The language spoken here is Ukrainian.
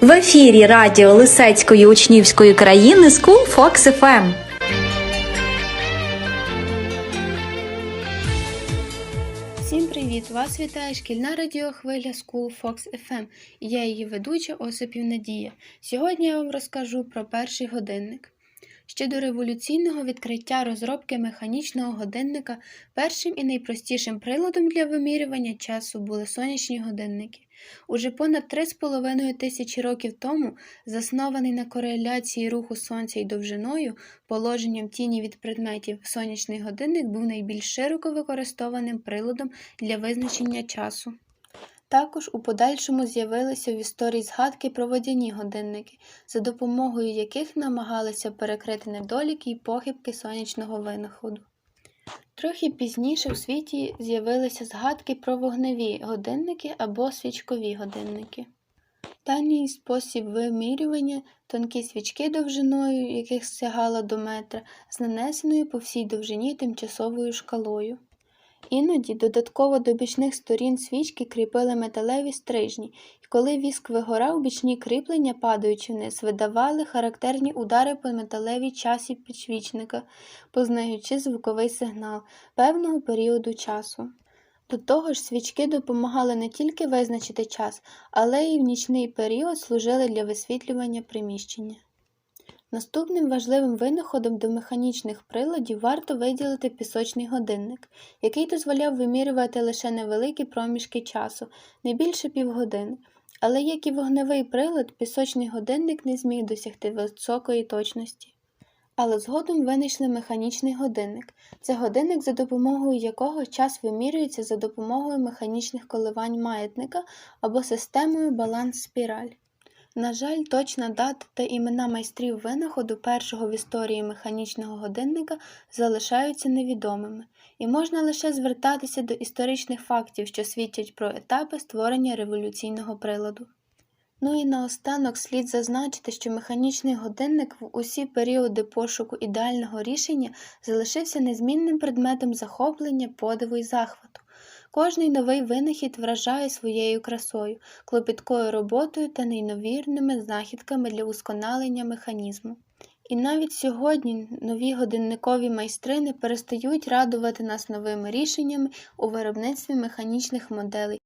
В ефірі радіо Лисецької учнівської країни School Fox FM. Всім привіт! Вас вітає шкільна радіохвиля School Fox FM я її ведуча Осипів Надія. Сьогодні я вам розкажу про перший годинник. Ще до революційного відкриття розробки механічного годинника першим і найпростішим приладом для вимірювання часу були сонячні годинники. Уже понад 3,5 тисячі років тому, заснований на кореляції руху сонця і довжиною, положенням тіні від предметів, сонячний годинник був найбільш широко використованим приладом для визначення часу. Також у подальшому з'явилися в історії згадки про водяні годинники, за допомогою яких намагалися перекрити недоліки й похибки сонячного винаходу. Трохи пізніше в світі з'явилися згадки про вогневі годинники або свічкові годинники. Даний спосіб вимірювання тонкі свічки довжиною, яких сягала до метра, з нанесеною по всій довжині тимчасовою шкалою. Іноді додатково до бічних сторін свічки кріпили металеві стрижні, і коли віск вигорав, бічні кріплення, падаючи вниз, видавали характерні удари по металевій часі підсвічника, познаючи звуковий сигнал певного періоду часу. До того ж, свічки допомагали не тільки визначити час, але й в нічний період служили для висвітлювання приміщення. Наступним важливим винаходом до механічних приладів варто виділити пісочний годинник, який дозволяв вимірювати лише невеликі проміжки часу, не більше півгодини. Але як і вогневий прилад, пісочний годинник не зміг досягти високої точності. Але згодом винайшли механічний годинник. Це годинник, за допомогою якого час вимірюється за допомогою механічних коливань маятника або системою баланс-спіраль. На жаль, точна дата та імена майстрів винаходу першого в історії механічного годинника залишаються невідомими, і можна лише звертатися до історичних фактів, що свідчать про етапи створення революційного приладу. Ну і наостанок слід зазначити, що механічний годинник в усі періоди пошуку ідеального рішення залишився незмінним предметом захоплення, подиву і захвату. Кожний новий винахід вражає своєю красою, клопіткою роботою та неймовірними знахідками для усконалення механізму. І навіть сьогодні нові годинникові майстри не перестають радувати нас новими рішеннями у виробництві механічних моделей